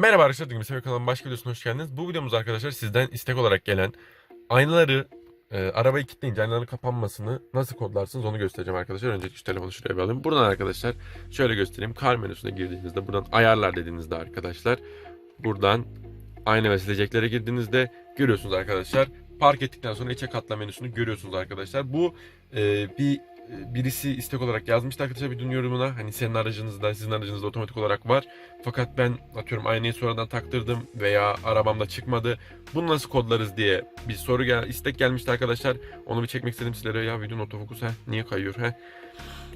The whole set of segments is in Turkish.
Merhaba arkadaşlar, bugün Sebebi kanalının başka videosuna hoş geldiniz. Bu videomuz arkadaşlar sizden istek olarak gelen aynaları, e, arabayı kilitleyince aynaların kapanmasını nasıl kodlarsınız onu göstereceğim arkadaşlar. Öncelikle şu telefonu şuraya bir alayım. Buradan arkadaşlar şöyle göstereyim. Kar menüsüne girdiğinizde buradan ayarlar dediğinizde arkadaşlar buradan ayna ve sileceklere girdiğinizde görüyorsunuz arkadaşlar. Park ettikten sonra içe katla menüsünü görüyorsunuz arkadaşlar. Bu e, bir birisi istek olarak yazmıştı arkadaşlar videonun yorumuna. Hani senin aracınızda, sizin aracınızda otomatik olarak var. Fakat ben atıyorum aynayı sonradan taktırdım veya arabamda çıkmadı. Bunu nasıl kodlarız diye bir soru gel istek gelmişti arkadaşlar. Onu bir çekmek istedim sizlere. Ya videonun otofokus he niye kayıyor he?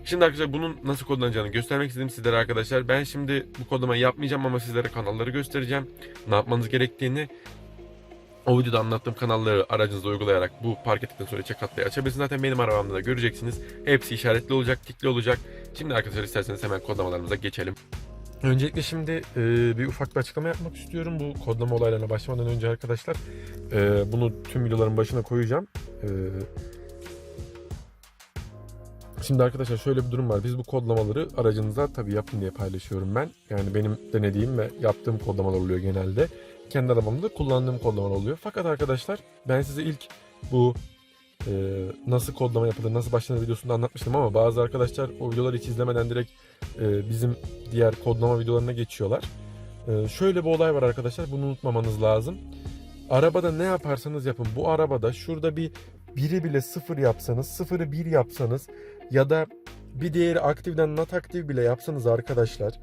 Şimdi arkadaşlar bunun nasıl kodlanacağını göstermek istedim sizlere arkadaşlar. Ben şimdi bu kodlamayı yapmayacağım ama sizlere kanalları göstereceğim. Ne yapmanız gerektiğini. O videoda anlattığım kanalları aracınızda uygulayarak bu park ettikten sonra check katlayı açabilirsiniz. Zaten benim arabamda da göreceksiniz. Hepsi işaretli olacak, tikli olacak. Şimdi arkadaşlar isterseniz hemen kodlamalarımıza geçelim. Öncelikle şimdi e, bir ufak bir açıklama yapmak istiyorum. Bu kodlama olaylarına başlamadan önce arkadaşlar e, bunu tüm videoların başına koyacağım. E, şimdi arkadaşlar şöyle bir durum var. Biz bu kodlamaları aracınıza tabii yapın diye paylaşıyorum ben. Yani benim denediğim ve yaptığım kodlamalar oluyor genelde. Kendi arabamda kullandığım kodlamalar oluyor. Fakat arkadaşlar ben size ilk bu e, nasıl kodlama yapılır, nasıl başlanır videosunda anlatmıştım ama bazı arkadaşlar o videoları hiç izlemeden direkt e, bizim diğer kodlama videolarına geçiyorlar. E, şöyle bir olay var arkadaşlar, bunu unutmamanız lazım. Arabada ne yaparsanız yapın, bu arabada şurada bir biri bile sıfır yapsanız, sıfırı bir yapsanız ya da bir diğeri aktifden not aktif bile yapsanız arkadaşlar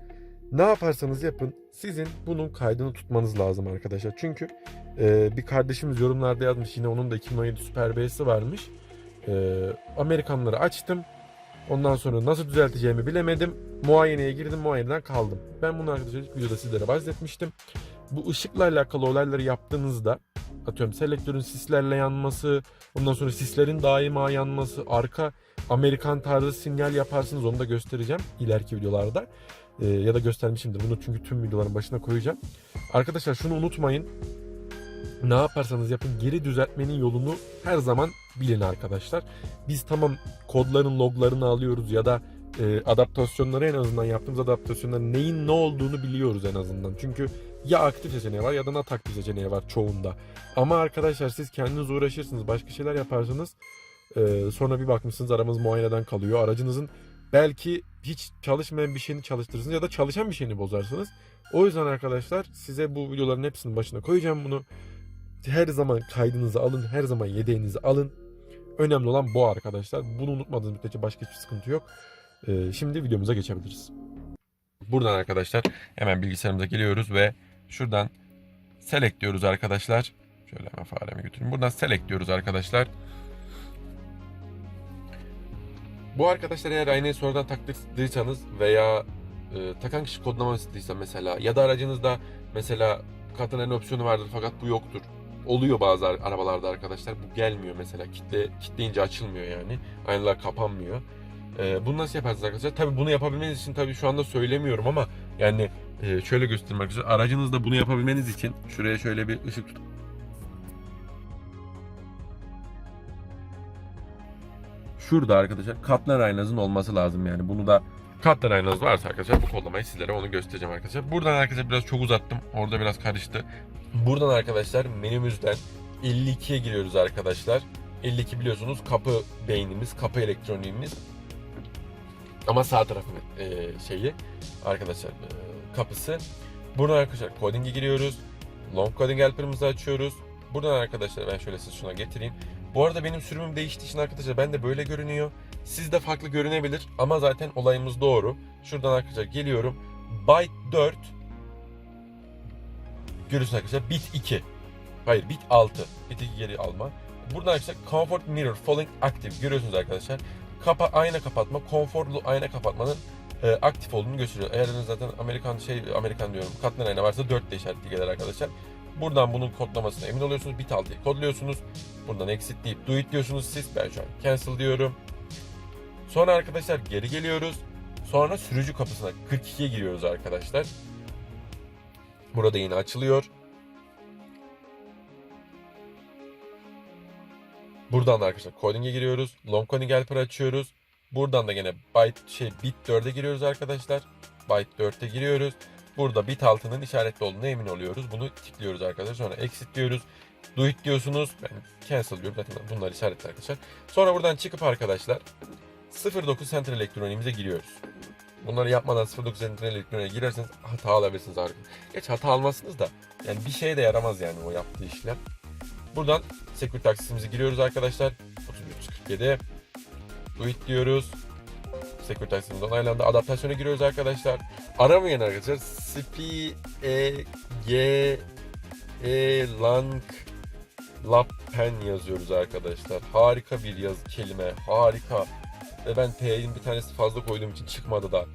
ne yaparsanız yapın sizin bunun kaydını tutmanız lazım arkadaşlar. Çünkü e, bir kardeşimiz yorumlarda yazmış yine onun da 2017 Super B'si varmış. E, Amerikanları açtım. Ondan sonra nasıl düzelteceğimi bilemedim. Muayeneye girdim, muayeneden kaldım. Ben bunu arkadaşlar videoda sizlere bahsetmiştim. Bu ışıkla alakalı olayları yaptığınızda atıyorum selektörün sislerle yanması, ondan sonra sislerin daima yanması, arka Amerikan tarzı sinyal yaparsınız onu da göstereceğim ileriki videolarda. Ee, ya da göstermişimdir bunu çünkü tüm videoların başına koyacağım. Arkadaşlar şunu unutmayın. Ne yaparsanız yapın geri düzeltmenin yolunu her zaman bilin arkadaşlar. Biz tamam kodların loglarını alıyoruz ya da e, adaptasyonları en azından yaptığımız adaptasyonların neyin ne olduğunu biliyoruz en azından. Çünkü ya aktif seçeneği var ya da not aktif seçeneği var çoğunda. Ama arkadaşlar siz kendiniz uğraşırsınız başka şeyler yaparsınız. e, sonra bir bakmışsınız aramız muayeneden kalıyor. Aracınızın belki hiç çalışmayan bir şeyini çalıştırırsınız ya da çalışan bir şeyini bozarsınız. O yüzden arkadaşlar size bu videoların hepsinin başına koyacağım bunu. Her zaman kaydınızı alın, her zaman yedeğinizi alın. Önemli olan bu arkadaşlar. Bunu unutmadığınız müddetçe başka hiçbir sıkıntı yok. Ee, şimdi videomuza geçebiliriz. Buradan arkadaşlar hemen bilgisayarımıza geliyoruz ve şuradan select diyoruz arkadaşlar. Şöyle hemen faremi götüreyim. Buradan select diyoruz arkadaşlar. Bu arkadaşlar eğer aynayı sonradan taktırdıysanız veya e, takan kişi kodlama istediyse mesela ya da aracınızda mesela katlanan opsiyonu vardır fakat bu yoktur. Oluyor bazı ar- arabalarda arkadaşlar. Bu gelmiyor mesela. Kitle kitleyince açılmıyor yani. Aynalar kapanmıyor. E, bunu nasıl yaparsınız arkadaşlar? Tabii bunu yapabilmeniz için tabii şu anda söylemiyorum ama yani e, şöyle göstereyim arkadaşlar. Aracınızda bunu yapabilmeniz için şuraya şöyle bir ışık tut. Şurada arkadaşlar katlar aynanızın olması lazım yani. Bunu da katlar aynanız varsa arkadaşlar bu kodlamayı sizlere onu göstereceğim arkadaşlar. Buradan arkadaşlar biraz çok uzattım. Orada biraz karıştı. Buradan arkadaşlar menümüzden 52'ye giriyoruz arkadaşlar. 52 biliyorsunuz kapı beynimiz, kapı elektroniğimiz. Ama sağ tarafın e, şeyi arkadaşlar e, kapısı. Buradan arkadaşlar coding'e giriyoruz. Long coding helper'ımızı açıyoruz. Buradan arkadaşlar ben şöyle size şuna getireyim. Bu arada benim sürümüm değiştiği için arkadaşlar ben de böyle görünüyor. Sizde farklı görünebilir ama zaten olayımız doğru. Şuradan arkadaşlar geliyorum. Byte 4 Görüyorsunuz arkadaşlar bit 2. Hayır bit 6. Bit 2 geri alma. Buradan arkadaşlar comfort mirror falling active görüyorsunuz arkadaşlar. Kapa ayna kapatma, konforlu ayna kapatmanın e, aktif olduğunu gösteriyor. Eğer zaten Amerikan şey Amerikan diyorum. Katlan ayna varsa 4 de işaretli gelir arkadaşlar. Buradan bunun kodlamasına emin oluyorsunuz. Bit 6'yı kodluyorsunuz. Buradan exit deyip do it diyorsunuz siz. Ben şu an cancel diyorum. Sonra arkadaşlar geri geliyoruz. Sonra sürücü kapısına 42'ye giriyoruz arkadaşlar. Burada yine açılıyor. Buradan da arkadaşlar coding'e giriyoruz. Long coding helper açıyoruz. Buradan da yine byte şey bit 4'e giriyoruz arkadaşlar. Byte 4'e giriyoruz. burada bit altının işaretli olduğuna emin oluyoruz. Bunu tıklıyoruz arkadaşlar. Sonra exit diyoruz. Do it diyorsunuz. Ben cancel diyorum. Zaten bunlar işaretli arkadaşlar. Sonra buradan çıkıp arkadaşlar 09 Central Elektroniğimize giriyoruz. Bunları yapmadan 09 Central Elektroniğe girerseniz hata alabilirsiniz arkadaşlar. Geç hata almazsınız da yani bir şeye de yaramaz yani o yaptığı işlem. Buradan Security Access'imizi giriyoruz arkadaşlar. 3347 Do it diyoruz. Security Access'imiz onaylandı. Adaptasyona giriyoruz arkadaşlar. Aramayın arkadaşlar. Spi e g e lang lapen yazıyoruz arkadaşlar. Harika bir yaz kelime. Harika. Ve ben P'nin bir tanesi fazla koyduğum için çıkmadı da.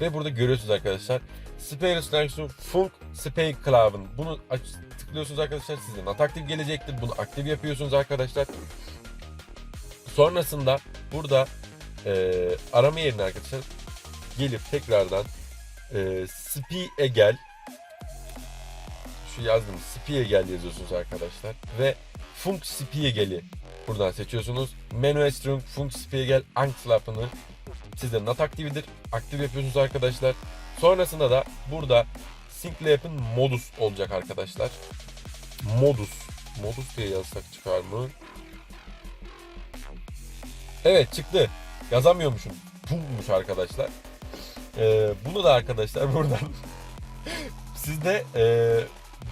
Ve burada görüyorsunuz arkadaşlar. Spare Funk Spay Cloud'un. Bunu aç, tıklıyorsunuz arkadaşlar size not aktif gelecektir. Bunu aktif yapıyorsunuz arkadaşlar. Sonrasında burada e, arama yerine arkadaşlar gelip tekrardan e, Spi Egel şu yazdım Spi Egel yazıyorsunuz arkadaşlar ve Funk Spi Egel'i buradan seçiyorsunuz. Menü String Funk Spi Egel Angslap'ını sizde not aktividir. Aktif yapıyorsunuz arkadaşlar. Sonrasında da burada Synclap'ın modus olacak arkadaşlar. Modus. Modus diye yazsak çıkar mı? Evet çıktı. Yazamıyormuşum. Bummuş arkadaşlar. Ee, bunu da arkadaşlar buradan sizde e,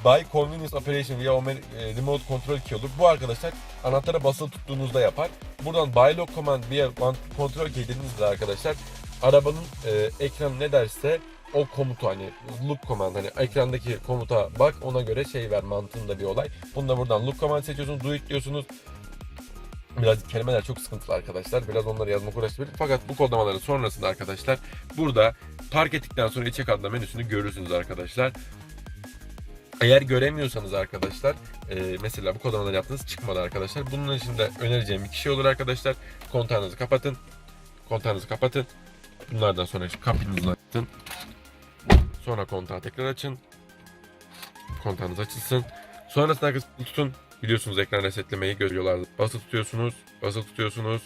By Convenience Operation Omen- e, Remote Control Key olur. Bu arkadaşlar anahtara basılı tuttuğunuzda yapar. Buradan By Lock Command One Control Key dediğinizde arkadaşlar arabanın e, ekranı ne derse o komutu hani look command hani ekrandaki komuta bak ona göre şey ver mantığında bir olay. Bunu da buradan look command seçiyorsunuz, do it diyorsunuz. Biraz kelimeler çok sıkıntılı arkadaşlar. Biraz onları yazmak uğraşabilir. Fakat bu kodlamaların sonrasında arkadaşlar burada park ettikten sonra içe adla menüsünü görürsünüz arkadaşlar. Eğer göremiyorsanız arkadaşlar e, mesela bu kodlamaları yaptığınız çıkmadı arkadaşlar. Bunun için de önereceğim bir kişi olur arkadaşlar. Kontağınızı kapatın. Kontağınızı kapatın. Bunlardan sonra kapınızı açın. Sonra kontağı tekrar açın. Kontağınız açılsın. Sonrasında arkasını tutun. Biliyorsunuz ekran resetlemeyi görüyorlar. Basılı tutuyorsunuz. Basılı tutuyorsunuz.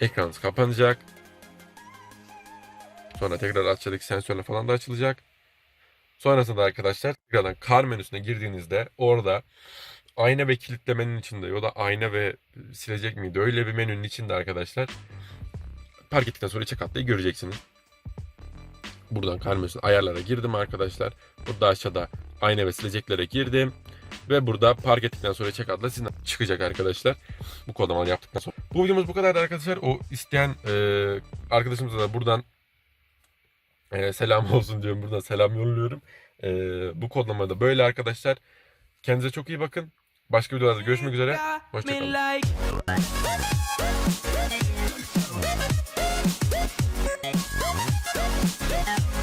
Ekranınız kapanacak. Sonra tekrar açacak sensörle falan da açılacak. Sonrasında arkadaşlar tekrardan kar menüsüne girdiğinizde orada ayna ve kilitlemenin içinde ya da ayna ve silecek miydi öyle bir menünün içinde arkadaşlar park ettikten sonra içe katlayı göreceksiniz. Buradan menüsüne ayarlara girdim arkadaşlar. Burada aşağıda ayna ve sileceklere girdim. Ve burada park ettikten sonra check adla sizin çıkacak arkadaşlar. Bu kodlamaları yaptıktan sonra. Bu videomuz bu kadar arkadaşlar. O isteyen e, arkadaşımıza da buradan e, selam olsun diyorum. Buradan selam yolluyorum. E, bu kodlama da böyle arkadaşlar. Kendinize çok iyi bakın. Başka videolarda görüşmek üzere. Hoşçakalın. Bye.